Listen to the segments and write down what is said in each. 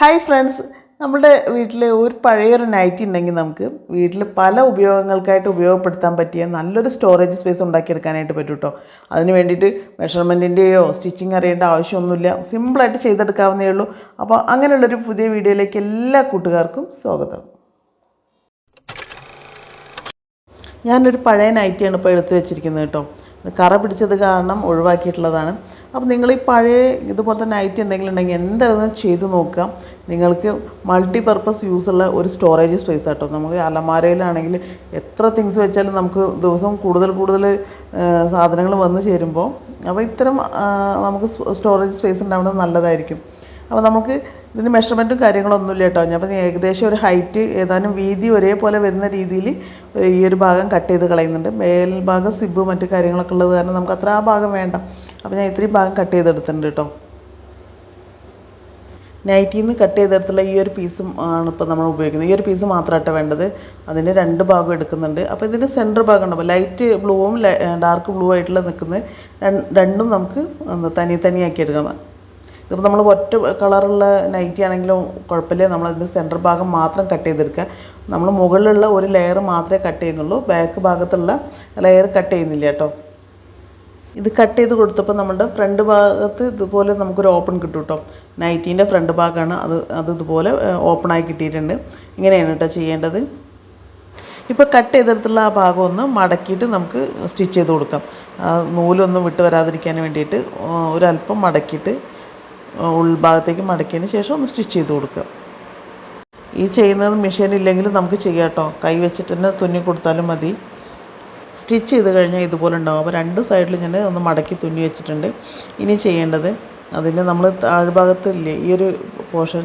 Hi friends നമ്മുടെ വീട്ടിൽ ഒരു പഴയൊരു നൈറ്റി ഉണ്ടെങ്കിൽ നമുക്ക് വീട്ടിൽ പല ഉപയോഗങ്ങൾക്കായിട്ട് ഉപയോഗപ്പെടുത്താൻ പറ്റിയ നല്ലൊരു സ്റ്റോറേജ് സ്പേസ് ഉണ്ടാക്കിയെടുക്കാനായിട്ട് പറ്റും കേട്ടോ അതിന് വേണ്ടിയിട്ട് മെഷർമെന്റിന്റെയോ സ്റ്റിച്ചിങ് അറിയേണ്ട ആവശ്യമൊന്നുമില്ല. സിമ്പിളായിട്ട് ചെയ്തെടുക്കാവുന്നേ ഉള്ളൂ. അപ്പോൾ അങ്ങനെയുള്ളൊരു പുതിയ വീഡിയോയിലേക്ക് എല്ലാ കൂട്ടുകാർക്കും സ്വാഗതം. ഞാനൊരു പഴയ നൈറ്റിയാണ് ഇപ്പോൾ എടുത്തു വെച്ചിരിക്കുന്നത് കേട്ടോ കറ പിടിച്ചത് കാരണം ഒഴിവാക്കിയിട്ടുള്ളതാണ്. അപ്പോൾ നിങ്ങൾ ഈ പഴയ ഇതുപോലത്തെ നൈറ്റ് എന്തെങ്കിലും ഉണ്ടെങ്കിൽ എന്തായാലും ചെയ്ത് നോക്കാം നിങ്ങൾക്ക് മൾട്ടി പർപ്പസ് യൂസുള്ള ഒരു സ്റ്റോറേജ് സ്പേസ് ആട്ടോ. നമുക്ക് അലമാരയിലാണെങ്കിൽ എത്ര തിങ്സ് വെച്ചാലും നമുക്ക് ദിവസം കൂടുതൽ കൂടുതൽ സാധനങ്ങൾ വന്ന് ചേരുമ്പോൾ അപ്പോൾ ഇത്തരം നമുക്ക് സ്റ്റോറേജ് സ്പേസ് ഉണ്ടാവുന്നത് നല്ലതായിരിക്കും. അപ്പോൾ നമുക്ക് ഇതിന് മെഷർമെന്റും കാര്യങ്ങളൊന്നുമില്ല കേട്ടോ. ഞാൻ അപ്പോൾ ഏകദേശം ഒരു ഹൈറ്റ് ഏതാനും വീതി ഒരേപോലെ വരുന്ന രീതിയിൽ ഈ ഒരു ഭാഗം കട്ട് ചെയ്ത് കളയുന്നുണ്ട്. മേൽഭാഗം സിബ് മറ്റു കാര്യങ്ങളൊക്കെ ഉള്ളത് കാരണം നമുക്ക് അത്ര ആ ഭാഗം വേണ്ട. അപ്പോൾ ഞാൻ ഇത്രയും ഭാഗം കട്ട് ചെയ്തെടുത്തിട്ടുണ്ട് കേട്ടോ. നൈറ്റിൽ നിന്ന് കട്ട് ചെയ്തെടുത്തുള്ള ഈ ഒരു പീസും ആണ് ഇപ്പോൾ നമ്മൾ ഉപയോഗിക്കുന്നത്. ഈ ഒരു പീസ് മാത്രമായിട്ട് വേണ്ടത്. അതിന്റെ രണ്ട് ഭാഗം എടുക്കുന്നുണ്ട്. അപ്പോൾ ഇതിന്റെ സെന്റർ ഭാഗം ഉണ്ടാവും ലൈറ്റ് ബ്ലൂവും ഡാർക്ക് ബ്ലൂ ആയിട്ടുള്ള നിൽക്കുന്നത് രണ്ടും നമുക്ക് തനി തനിയാക്കി എടുക്കണം. ഇതിപ്പോൾ നമ്മൾ ഒറ്റ കളറുള്ള നൈറ്റി ആണെങ്കിലും കുഴപ്പമില്ല. നമ്മളതിന്റെ സെന്റർ ഭാഗം മാത്രം കട്ട് ചെയ്തെടുക്കുക. നമ്മൾ മുകളിലുള്ള ഒരു ലെയർ മാത്രമേ കട്ട് ചെയ്യുന്നുള്ളൂ. ബാക്ക് ഭാഗത്തുള്ള ലെയർ കട്ട് ചെയ്യുന്നില്ല കേട്ടോ. ഇത് കട്ട് ചെയ്ത് കൊടുത്തപ്പോൾ നമ്മുടെ ഫ്രണ്ട് ഭാഗത്ത് ഇതുപോലെ നമുക്കൊരു ഓപ്പൺ കിട്ടും കേട്ടോ. നൈറ്റീന്റെ ഫ്രണ്ട് ഭാഗമാണ്. അത് അത് ഇതുപോലെ ഓപ്പണായി കിട്ടിയിട്ടുണ്ട്. ഇങ്ങനെയാണ് കേട്ടോ ചെയ്യേണ്ടത്. ഇപ്പോൾ കട്ട് ചെയ്തെടുത്തുള്ള ആ ഭാഗം ഒന്ന് മടക്കിയിട്ട് നമുക്ക് സ്റ്റിച്ച് ചെയ്ത് കൊടുക്കാം. നൂലൊന്നും വിട്ട് വരാതിരിക്കാൻ വേണ്ടിയിട്ട് ഒരല്പം മടക്കിയിട്ട് ഉൾഭാഗത്തേക്ക് മടക്കിയതിന് ശേഷം ഒന്ന് സ്റ്റിച്ച് ചെയ്ത് കൊടുക്കുക. ഈ ചെയ്യുന്നത് മെഷീൻ ഇല്ലെങ്കിൽ നമുക്ക് ചെയ്യാം കേട്ടോ. കൈ വെച്ചിട്ട് തന്നെ തുന്നി കൊടുത്താലും മതി. സ്റ്റിച്ച് ചെയ്ത് കഴിഞ്ഞാൽ ഇതുപോലെ ഉണ്ടാകും അപ്പോൾ രണ്ട് സൈഡിൽ ഞാൻ ഒന്ന് മടക്കി തുന്നി വെച്ചിട്ടുണ്ട്. ഇനി ചെയ്യേണ്ടത് അതിന് നമ്മൾ താഴ്ഭാഗത്ത് ഇല്ലേ ഈ ഒരു പോർഷൻ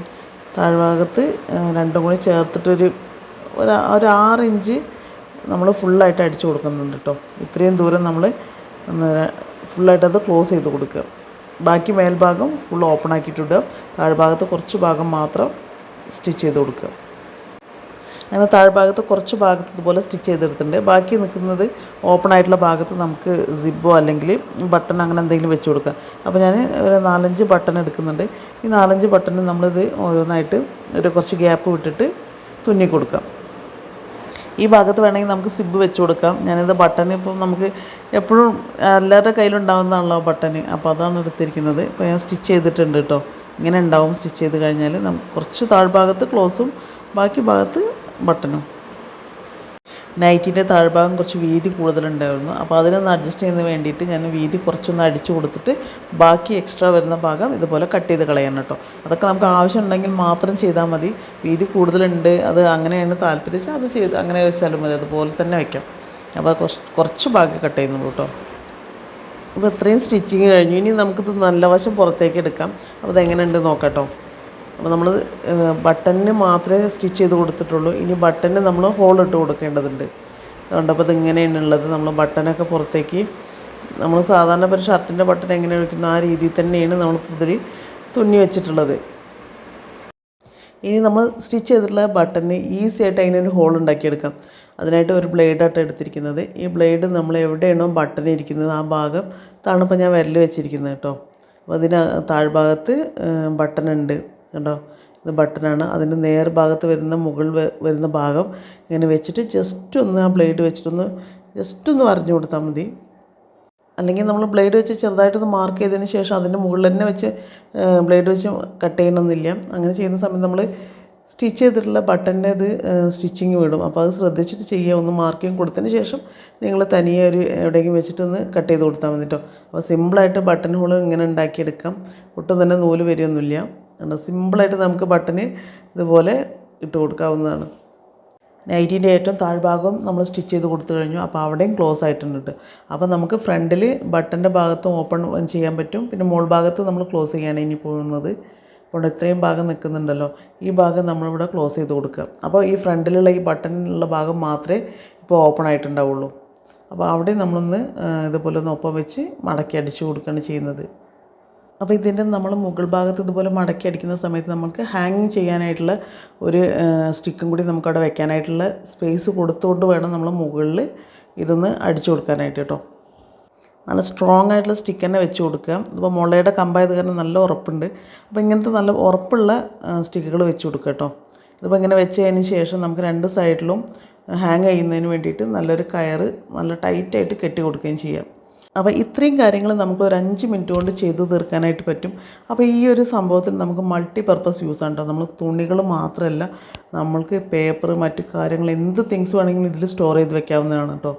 താഴ്ഭാഗത്ത് രണ്ടും കൂടി ചേർത്തിട്ടൊരു ഒരു ഒരു ആറ് ഇഞ്ച് നമ്മൾ ഫുള്ളായിട്ട് അടിച്ചു കൊടുക്കുന്നുണ്ട് കേട്ടോ. ഇത്രയും ദൂരം നമ്മൾ ഫുള്ളായിട്ട് അത് ക്ലോസ് ചെയ്ത് കൊടുക്കുക. ബാക്കി മേൽഭാഗം ഫുൾ ഓപ്പൺ ആക്കിയിട്ടുണ്ട്. താഴ്ഭാഗത്ത് കുറച്ച് ഭാഗം മാത്രം സ്റ്റിച്ച് ചെയ്ത് കൊടുക്കുക. അങ്ങനെ താഴ്ഭാഗത്ത് കുറച്ച് ഭാഗത്ത് ഇതുപോലെ സ്റ്റിച്ച് ചെയ്തെടുത്തിട്ടുണ്ട്. ബാക്കി നിൽക്കുന്നത് ഓപ്പൺ ആയിട്ടുള്ള ഭാഗത്ത് നമുക്ക് സിബോ അല്ലെങ്കിൽ ബട്ടൺ അങ്ങനെ എന്തെങ്കിലും വെച്ച് കൊടുക്കാം അപ്പോൾ ഞാൻ ഒരു നാലഞ്ച് ബട്ടൺ എടുക്കുന്നുണ്ട്. ഈ നാലഞ്ച് ബട്ടൺ നമ്മളിത് ഓരോന്നായിട്ട് ഒരു കുറച്ച് ഗ്യാപ്പ് വിട്ടിട്ട് തുന്നി കൊടുക്കാം ഈ ഭാഗത്ത് വേണമെങ്കിൽ നമുക്ക് സിബ് വെച്ച് കൊടുക്കാം. ഞാനിത് ബട്ടൺ ഇപ്പം നമുക്ക് എപ്പോഴും എല്ലാവരുടെ കയ്യിലുണ്ടാകുന്നതാണല്ലോ ബട്ടൺ അപ്പോൾ അതാണ് എടുത്തിരിക്കുന്നത്. ഇപ്പോൾ ഞാൻ സ്റ്റിച്ച് ചെയ്തിട്ടുണ്ട് കേട്ടോ ഇങ്ങനെ ഉണ്ടാവും സ്റ്റിച്ച് ചെയ്ത് കഴിഞ്ഞാൽ നമുക്ക് കുറച്ച് താഴ്ഭാഗത്ത് ക്ലോസും ബാക്കി ഭാഗത്ത് ബട്ടണും നൈറ്റിന്റെ താഴ്ഭാഗം കുറച്ച് വീതി കൂടുതലുണ്ടായിരുന്നു. അപ്പോൾ അതിനൊന്ന് അഡ്ജസ്റ്റ് ചെയ്യുന്നതിന് വേണ്ടിയിട്ട് ഞാൻ വീതി കുറച്ചൊന്ന് അടിച്ചു കൊടുത്തിട്ട് ബാക്കി എക്സ്ട്രാ വരുന്ന ഭാഗം ഇതുപോലെ കട്ട് ചെയ്ത് കളയണം കേട്ടോ. അതൊക്കെ നമുക്ക് ആവശ്യമുണ്ടെങ്കിൽ മാത്രം ചെയ്താൽ മതി. വീതി കൂടുതലുണ്ട് അത് അങ്ങനെയാണ് താല്പര്യം അത് ചെയ്ത് അങ്ങനെ വെച്ചാലും മതി. അതുപോലെ തന്നെ വയ്ക്കാം അപ്പോൾ കുറച്ച് ഭാഗം കട്ട് ചെയ്യുന്നുള്ളൂ കേട്ടോ. അപ്പോൾ ഇത്രയും സ്റ്റിച്ചിങ് കഴിഞ്ഞു. ഇനി നമുക്കിത് നല്ല വശം പുറത്തേക്ക് എടുക്കാം. അപ്പോൾ ഇതെങ്ങനെയുണ്ട് നോക്കാം കേട്ടോ. അപ്പോൾ നമ്മൾ ബട്ടണിന് മാത്രമേ സ്റ്റിച്ച് ചെയ്ത് കൊടുത്തിട്ടുള്ളൂ. ഇനി ബട്ടണിന് നമ്മൾ ഹോൾ ഇട്ട് കൊടുക്കേണ്ടതുണ്ട്. അതുകൊണ്ട് അപ്പോൾ ഇതിങ്ങനെയാണുള്ളത് നമ്മൾ ബട്ടനൊക്കെ പുറത്തേക്ക് നമ്മൾ സാധാരണ ഒരു ഷർട്ടിന്റെ ബട്ടൺ എങ്ങനെ ഒഴിക്കുന്നു ആ രീതിയിൽ തന്നെയാണ് നമ്മൾ ഇതിൽ തുന്നി വെച്ചിട്ടുള്ളത്. ഇനി നമ്മൾ സ്റ്റിച്ച് ചെയ്തിട്ടുള്ള ബട്ടണിന് ഈസി ആയിട്ട് അതിനൊരു ഹോൾ ഉണ്ടാക്കിയെടുക്കാം. അതിനായിട്ട് ഒരു ബ്ലേഡായിട്ട് എടുത്തിരിക്കുന്നത്. ഈ ബ്ലേഡ് നമ്മൾ എവിടെയാണോ ബട്ടൺ ഇരിക്കുന്നത് ആ ഭാഗം ഇപ്പോൾ ഞാൻ വിരൽ വെച്ചിരിക്കുന്നത് കേട്ടോ. അപ്പോൾ അതിന് താഴ്ഭാഗത്ത് ബട്ടൺ ഉണ്ട്. കണ്ടോ? ഇത് ബട്ടണാണ്. അതിന്റെ നേർ ഭാഗത്ത് വരുന്ന മുകൾ വരുന്ന ഭാഗം ഇങ്ങനെ വെച്ചിട്ട് ജസ്റ്റ് ഒന്ന് ആ ബ്ലേഡ് വെച്ചിട്ടൊന്ന് ജസ്റ്റ് ഒന്ന് വരഞ്ഞു കൊടുത്താൽ മതി. അല്ലെങ്കിൽ നമ്മൾ ബ്ലേഡ് വെച്ച് ചെറുതായിട്ടൊന്ന് മാർക്ക് ചെയ്തതിന് ശേഷം അതിന്റെ മുകളിൽ തന്നെ വെച്ച് ബ്ലേഡ് വെച്ച് കട്ട് ചെയ്യണമെന്നില്ല അങ്ങനെ ചെയ്യുന്ന സമയത്ത് നമ്മൾ സ്റ്റിച്ച് ചെയ്തിട്ടുള്ള ബട്ടന്റെ ഇത് സ്റ്റിച്ചിങ് വിടും. അപ്പോൾ അത് ശ്രദ്ധിച്ചിട്ട് ചെയ്യുക. ഒന്ന് മാർക്കിങ് കൊടുത്തതിന് ശേഷം നിങ്ങൾ തനിയെ ഒരു എവിടെയെങ്കിലും വെച്ചിട്ടൊന്ന് കട്ട് ചെയ്ത് കൊടുത്താൽ മതി കേട്ടോ. അപ്പോൾ സിമ്പിളായിട്ട് ബട്ടൺ ഹോൾ ഇങ്ങനെ ഉണ്ടാക്കിയെടുക്കാം. ഒട്ടും തന്നെ നൂൽ വരികയൊന്നുമില്ല. കണ്ടോ? സിമ്പിളായിട്ട് നമുക്ക് ബട്ടന് ഇതുപോലെ ഇട്ട് കൊടുക്കാവുന്നതാണ്. നൈറ്റിന്റെ ഏറ്റവും താഴ്ഭാഗം നമ്മൾ സ്റ്റിച്ച് ചെയ്ത് കൊടുത്തു കഴിഞ്ഞു. അപ്പോൾ അവിടെയും ക്ലോസ് ആയിട്ടുണ്ട് ട്ടോ. അപ്പോൾ നമുക്ക് ഫ്രണ്ടിൽ ബട്ടന്റെ ഭാഗത്തും ഓപ്പൺ ചെയ്യാൻ പറ്റും. പിന്നെ മോൾ ഭാഗത്ത് നമ്മൾ ക്ലോസ് ചെയ്യാണ് ഇനി പോകുന്നത്. അപ്പോൾ ഇത്രയും ഭാഗം നിൽക്കുന്നുണ്ടല്ലോ. ഈ ഭാഗം നമ്മളിവിടെ ക്ലോസ് ചെയ്ത് കൊടുക്കുക. അപ്പോൾ ഈ ഫ്രണ്ടിലുള്ള ഈ ബട്ടണിലുള്ള ഭാഗം മാത്രമേ ഇപ്പോൾ ഓപ്പൺ ആയിട്ടുണ്ടാവുള്ളൂ. അപ്പോൾ അവിടെ നമ്മളൊന്ന് ഇതുപോലെ ഒന്ന് ഒപ്പം വെച്ച് മടക്കി അടിച്ചു കൊടുക്കുകയാണ് ചെയ്യുന്നത്. അപ്പോൾ ഇതിന്റെ നമ്മൾ മുകൾ ഭാഗത്ത് ഇതുപോലെ മടക്കി അടിക്കുന്ന സമയത്ത് നമുക്ക് ഹാങ് ചെയ്യാനായിട്ടുള്ള ഒരു സ്റ്റിക്കും കൂടി നമുക്കവിടെ വെക്കാനായിട്ടുള്ള സ്പേസ് കൊടുത്തുകൊണ്ട് വേണം നമ്മൾ മുകളിൽ ഇതൊന്ന് അടിച്ചു കൊടുക്കാനായിട്ട് കേട്ടോ. നല്ല സ്ട്രോങ് ആയിട്ടുള്ള സ്റ്റിക്ക് തന്നെ വെച്ച് കൊടുക്കുക. ഇപ്പോൾ മുളയുടെ കമ്പായത് കാരണം നല്ല ഉറപ്പുണ്ട്. അപ്പോൾ ഇങ്ങനത്തെ നല്ല ഉറപ്പുള്ള സ്റ്റിക്കുകൾ വെച്ച് കൊടുക്കുക കേട്ടോ. ഇതിപ്പോൾ ഇങ്ങനെ വെച്ചതിന് ശേഷം നമുക്ക് രണ്ട് സൈഡിലും ഹാങ് ചെയ്യുന്നതിന് വേണ്ടിയിട്ട് നല്ലൊരു കയറ് നല്ല ടൈറ്റായിട്ട് കെട്ടി കൊടുക്കുകയും ചെയ്യാം. അപ്പോൾ ഇത്രയും കാര്യങ്ങൾ നമുക്ക് ഒരു അഞ്ച് മിനിറ്റ് കൊണ്ട് ചെയ്തു തീർക്കാനായിട്ട് പറ്റും. അപ്പോൾ ഈ ഒരു സംഭവത്തിൽ നമുക്ക് മൾട്ടി പർപ്പസ് യൂസ് ആണ് കേട്ടോ നമ്മൾ തുണികൾ മാത്രമല്ല നമ്മൾക്ക് പേപ്പർ മറ്റു കാര്യങ്ങൾ എന്ത് തിങ്സ് വേണമെങ്കിലും ഇതിൽ സ്റ്റോർ ചെയ്ത് വെക്കാവുന്നതാണ് കേട്ടോ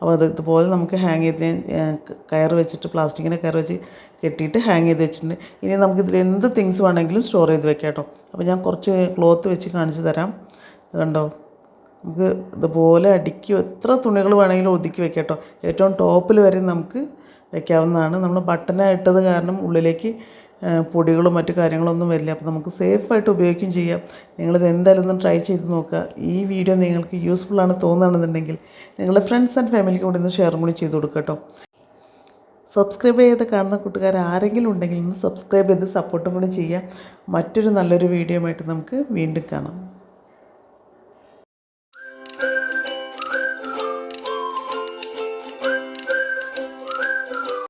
അപ്പോൾ അത് ഇതുപോലെ നമുക്ക് ഹാങ് ചെയ്ത് കയർ വെച്ചിട്ട് പ്ലാസ്റ്റിക്കിന്റെ കയർ വെച്ച് കെട്ടിയിട്ട് ഹാങ് ചെയ്ത് വെച്ചിട്ടുണ്ട്. ഇനി നമുക്ക് ഇതിൽ എന്ത് തിങ്സ് വേണമെങ്കിലും സ്റ്റോർ ചെയ്ത് വെക്കാം കേട്ടോ അപ്പോൾ ഞാൻ കുറച്ച് ക്ലോത്ത് വെച്ച് കാണിച്ച് തരാം. കണ്ടോ? നമുക്ക് ഇതുപോലെ അടുക്കി. എത്ര തുണികൾ വേണമെങ്കിലും ഒതുക്കി വെക്കാം കേട്ടോ. ഏറ്റവും ടോപ്പിൽ വരെ നമുക്ക് വെക്കാവുന്നതാണ്. നമ്മൾ ബട്ടനായിട്ടത് കാരണം ഉള്ളിലേക്ക് പൊടികളും മറ്റു കാര്യങ്ങളൊന്നും വരില്ല. അപ്പോൾ നമുക്ക് സേഫായിട്ട് ഉപയോഗിക്കുകയും ചെയ്യാം. നിങ്ങളിത് എന്തായാലും ഒന്ന് ട്രൈ ചെയ്ത് നോക്കുക. ഈ വീഡിയോ നിങ്ങൾക്ക് യൂസ്ഫുൾ ആണ് തോന്നുകയാണെന്നുണ്ടെങ്കിൽ നിങ്ങളുടെ ഫ്രണ്ട്സ് ആൻഡ് ഫാമിലിക്ക് കൂടി ഒന്ന് ഷെയർ കൂടി ചെയ്ത് കൊടുക്കുക കേട്ടോ. സബ്സ്ക്രൈബ് ചെയ്ത് കാണുന്ന കൂട്ടുകാർ ആരെങ്കിലും ഉണ്ടെങ്കിൽ ഒന്ന് സബ്സ്ക്രൈബ് ചെയ്ത് സപ്പോർട്ടും കൂടി ചെയ്യാം മറ്റൊരു നല്ലൊരു വീഡിയോ ആയിട്ട് നമുക്ക് വീണ്ടും കാണാം.